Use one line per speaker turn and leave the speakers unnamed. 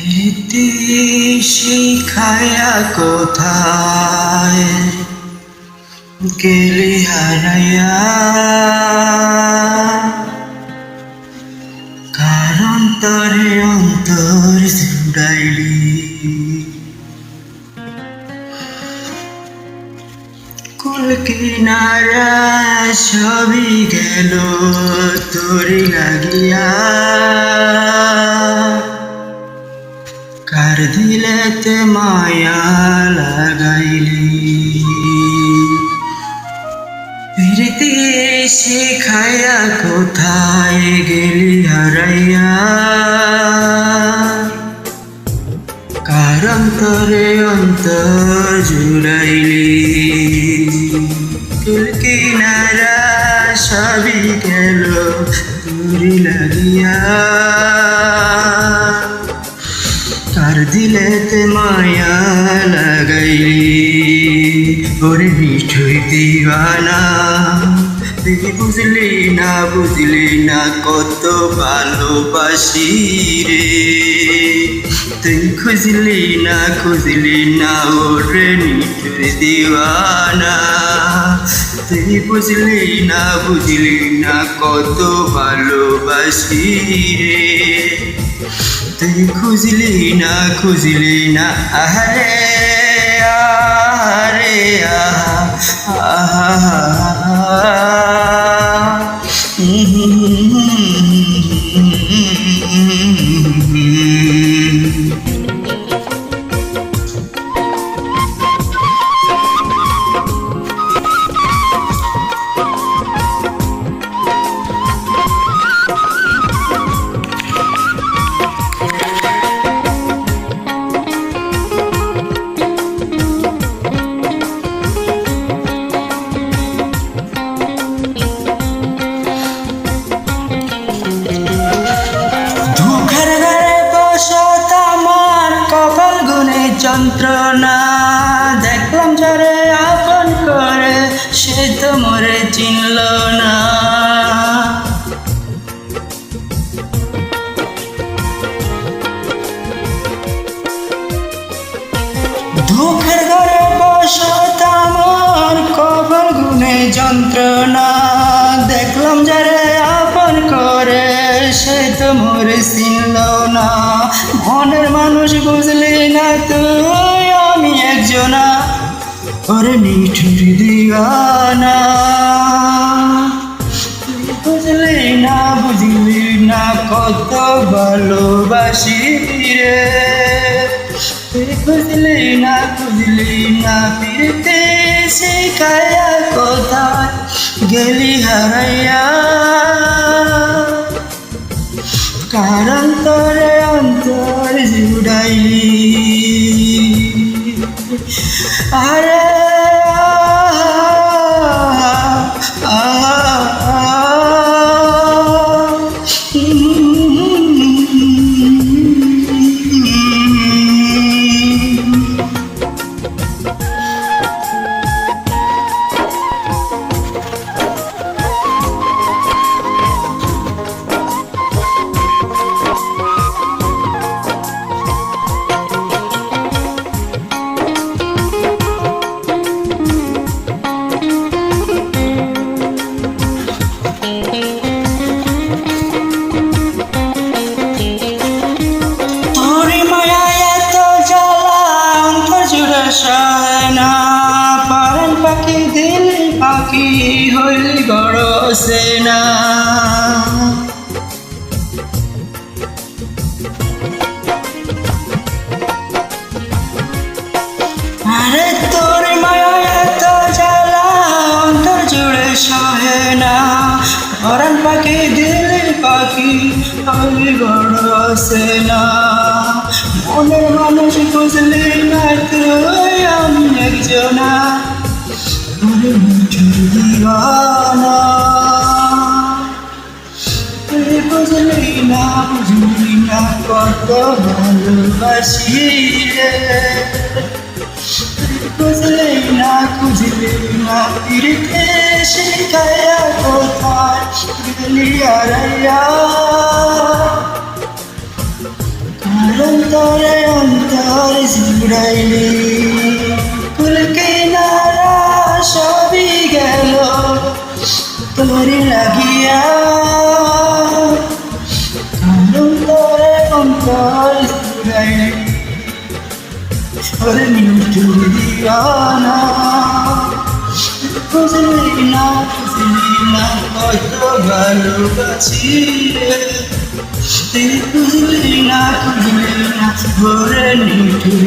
প্রীতি শিখায়া কোথায়? গেলি হারাইয়া কারণ তরে অন্তর জুড়াইলি। কুল কিনারা সবই গেল তোরি লাগিয়া। দিলেতে মায়া লাগাইলি। প্রীতি শিখায়া কোথায় গেলি হারাইয়া? কারণ তোরে অন্তর জুড়াইলি। কুল কিনারা সবই গেল তুরি লাগিয়া। দিলেতে মায়া লাগাইলি ওরে মিঠুই দিওয়ানা তুই বুঝলি না বুঝলি না কত ভালোবাসি রে। তুই খুঁজলি না খুঁজলি না, ওরে মিঠুই দিওয়ানা। তুই বুঝলি না বুঝলি না কত ভালোবাসি রে। তুই খুঁজলি না খুঁজলি না আহারে আহারে আহা যন্ত্রণা দেখলাম যারে আপন করে, সে তো মরে চিনল না। দুঃখের ঘরে বসত আমার কপাল গুনে যন্ত্রণা দেখলাম যারে আপন করে, সে তো মরে চিনল না। মনের মানুষ বুঝলি না তুই, আমি একজনা। ওরে নিঠুর দিওয়ানা। বুঝলি না বুঝলি না কত ভালোবাসি রে। তুই বুঝলি না বুঝলি না ফিরতে শিখায়া কোথায় গেলি হারাইয়া। কারণ তোরে অন্তর জুড়াই। আরে বড় সেনা আরে তোর মায়া এত জ্বালা, অন্তর জুড়ে সহে না। ধরান পাখি দিল পাখি হইলি বড় সেনা মনের মানুষ বুঝলি না তুই ভালোবাসি রে বুঝলি না বুঝলি না ফিরতে শিখায়া কোথায় গেলি হারাইয়া কারণ তোরে উড়াইলি কুল কিনারা সবই গেল তোরে লাগিয়া তোরে নিউটুর দিওয়ানা বুঝলি না ভালোবাসি তুই বুঝলি না বুঝলি না ভোরে নিঠুর